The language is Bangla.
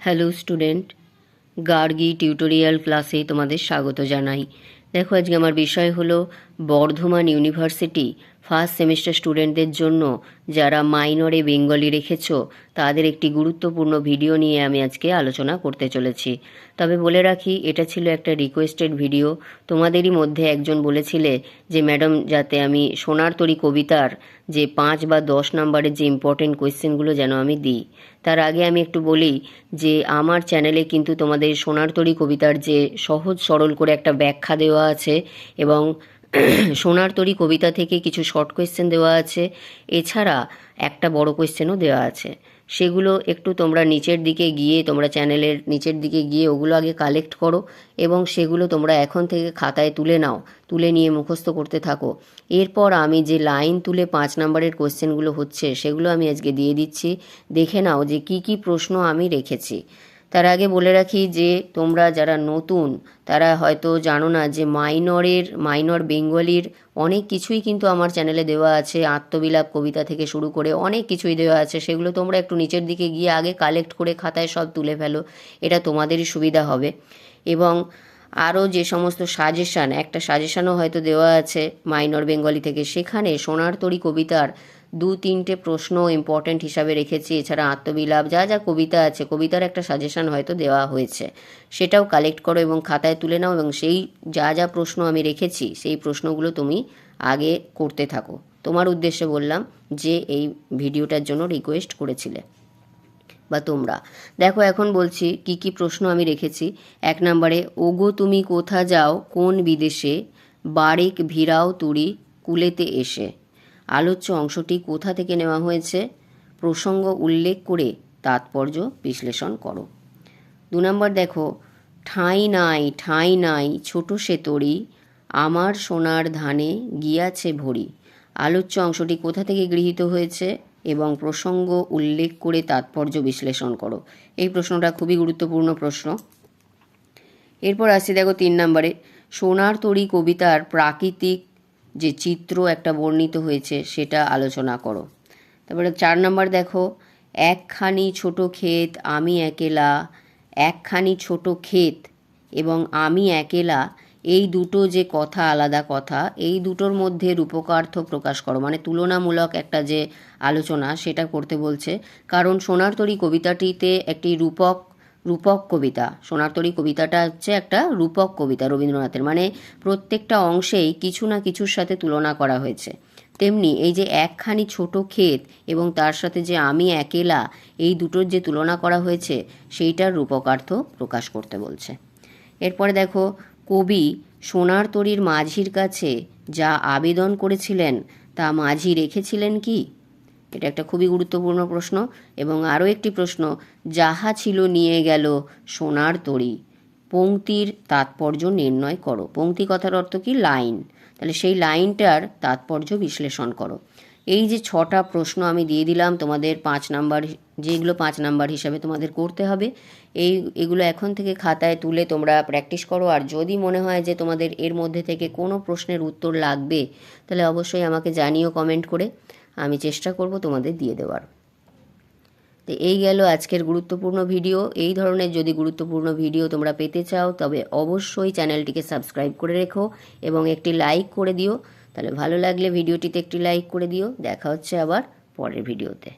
হ্যালো স্টুডেন্ট গার্গি টিউটোরিয়াল ক্লাসে তোমাদের স্বাগত জানাই। দেখো আজকে আমার বিষয় হলো বর্ধমান ইউনিভার্সিটি ফার্স্ট সেমিস্টার স্টুডেন্টদের জন্য যারা মাইনরে বেঙ্গলি রেখেছ, তাদের একটি গুরুত্বপূর্ণ ভিডিও নিয়ে আমি আজকে আলোচনা করতে চলেছি। তবে বলে রাখি, এটা ছিল একটা রিকোয়েস্টেড ভিডিও। তোমাদেরই মধ্যে একজন বলেছিলে যে, ম্যাডাম, যাতে আমি সোনার তরী কবিতার যে পাঁচ বা দশ নম্বরের যে ইম্পর্টেন্ট কোয়েশ্চেনগুলো যেন আমি দিই। তার আগে আমি একটু বলি যে, আমার চ্যানেলে কিন্তু তোমাদের সোনার তরী কবিতার যে সহজ সরল করে একটা ব্যাখ্যা দেওয়া আছে এবং সোনার তরী কবিতা থেকে কিছু শর্ট কোয়েশ্চেন দেওয়া আছে। এছাড়া একটা বড় কোয়েশ্চেনও দেওয়া আছে। সেগুলো একটু তোমরা নিচের দিকে গিয়ে, তোমরা চ্যানেলের নিচের দিকে গিয়ে ওগুলো আগে কালেক্ট করো এবং সেগুলো তোমরা এখন থেকে খাতায় তুলে নাও, তুলে নিয়ে মুখস্থ করতে থাকো। এরপর আমি যে লাইন তুলে পাঁচ নম্বরের কোয়েশ্চেনগুলো হচ্ছে, সেগুলো আমি আজকে দিয়ে দিচ্ছি। দেখে নাও যে কি কি প্রশ্ন আমি রেখেছি। তার আগে বলে রাখি যে তোমরা যারা নতুন, তারা হয়তো জানো না যে মাইনরের, মাইনর বেঙ্গলির অনেক কিছুই কিন্তু আমার চ্যানেলে দেওয়া আছে। আত্মবিলাপ কবিতা থেকে শুরু করে অনেক কিছুই দেওয়া আছে। সেগুলো তোমরা একটু নিচের দিকে গিয়ে আগে কালেক্ট করে খাতায় সব তুলে ফেলো। এটা তোমাদেরই সুবিধা হবে। এবং আরও যে সমস্ত সাজেশান একটা সাজেশানও হয়তো দেওয়া আছে মাইনর বেঙ্গলি থেকে। সেখানে সোনার তরী কবিতার দু তিনটে প্রশ্ন ইম্পর্ট্যান্ট হিসাবে রেখেছি, এছাড়া আত্মবিলাপ, যা যা কবিতা আছে, কবিতার একটা সাজেশান হয়তো দেওয়া হয়েছে, সেটাও কালেক্ট করো এবং খাতায় তুলে নাও এবং সেই যা যা প্রশ্ন আমি রেখেছি, সেই প্রশ্নগুলো তুমি আগে করতে থাকো। তোমার উদ্দেশ্যে বললাম যে এই ভিডিওটার জন্য রিকোয়েস্ট করেছিলে। বা তোমরা। দেখো, এখন বলছি কি কি প্রশ্ন আমি রেখেছি। এক নম্বরে, ওগো তুমি কোথা যাও, কোন বিদেশে, বারেক ভিড়াও তুড়ি, কুলেতে এসে। আলোচ্য অংশটি কোথা থেকে নেওয়া হয়েছে? প্রসঙ্গ উল্লেখ করে তাৎপর্য বিশ্লেষণ করো। দু নম্বর দেখো, ঠাঁই নাই ঠাঁই নাই, ছোট সে তরি, আমার সোনার ধানে গিয়াছে ভরি। আলোচ্য অংশটি কোথা থেকে গৃহীত হয়েছে এবং প্রসঙ্গ উল্লেখ করে তাৎপর্য বিশ্লেষণ করো। এই প্রশ্নটা খুবই গুরুত্বপূর্ণ প্রশ্ন। এরপর আসছি দেখো তিন নম্বরে, সোনার তরী কবিতার প্রাকৃতিক যে চিত্র একটা বর্ণিত হয়েছে, সেটা আলোচনা করো। তারপরে চার নম্বর দেখো, একখানি ছোট ক্ষেত, আমি একেলা, একখানি ছোট ক্ষেত এবং আমি একেলা, এই দুটো যে কথা আলাদা কথা, এই দুটোর মধ্যে রূপকার্থ প্রকাশ করো। মানে তুলনামূলক একটা যে আলোচনা, সেটা করতে বলছে। কারণ সোনার তরী কবিতাটিতে একটি রূপক রূপক কবিতা। সোনারতরী কবিতাটা হচ্ছে একটা রূপক কবিতা রবীন্দ্রনাথের। মানে প্রত্যেকটা অংশেই কিছু না কিছুর সাথে তুলনা করা হয়েছে। তেমনি এই যে একখানি ছোট ক্ষেত এবং তার সাথে যে আমি একেলা, এই দুটোর যে তুলনা করা হয়েছে, সেইটার রূপকার্থ প্রকাশ করতে বলছে। এরপরে দেখো, কবি সোনার তরীর মাঝির কাছে যা আবেদন করেছিলেন, তা মাঝি রেখেছিলেন কি? এটা একটা খুবই গুরুত্বপূর্ণ প্রশ্ন এবং আরও একটি প্রশ্ন, যাহা ছিল নিয়ে গেল সোনার তরী পংক্তির তাৎপর্য নির্ণয় করো। পংক্তি কথার অর্থ কি? লাইন। তাহলে সেই লাইনটার তাৎপর্য বিশ্লেষণ করো। এই যে ছটা প্রশ্ন আমি দিয়ে দিলাম, তোমাদের পাঁচ নাম্বার, যেগুলো পাঁচ নাম্বার হিসাবে তোমাদের করতে হবে, এই, এগুলো এখন থেকে খাতায় তুলে তোমরা প্র্যাকটিস করো। আর যদি মনে হয় যে তোমাদের এর মধ্যে থেকে কোনো প্রশ্নের উত্তর লাগবে, তাহলে অবশ্যই আমাকে জানিও কমেন্ট করে। আমি চেষ্টা করব তোমাদের দিয়ে দেওয়ার। তো এই গেল আজকের গুরুত্বপূর্ণ ভিডিও। এই ধরনের যদি গুরুত্বপূর্ণ ভিডিও তোমরা পেতে চাও, তবে অবশ্যই চ্যানেলটিকে সাবস্ক্রাইব করে রেখো এবং একটি লাইক করে দিও। তাহলে ভালো লাগলে ভিডিওটিতে একটি লাইক করে দিও। দেখা হচ্ছে আবার পরের ভিডিওতে।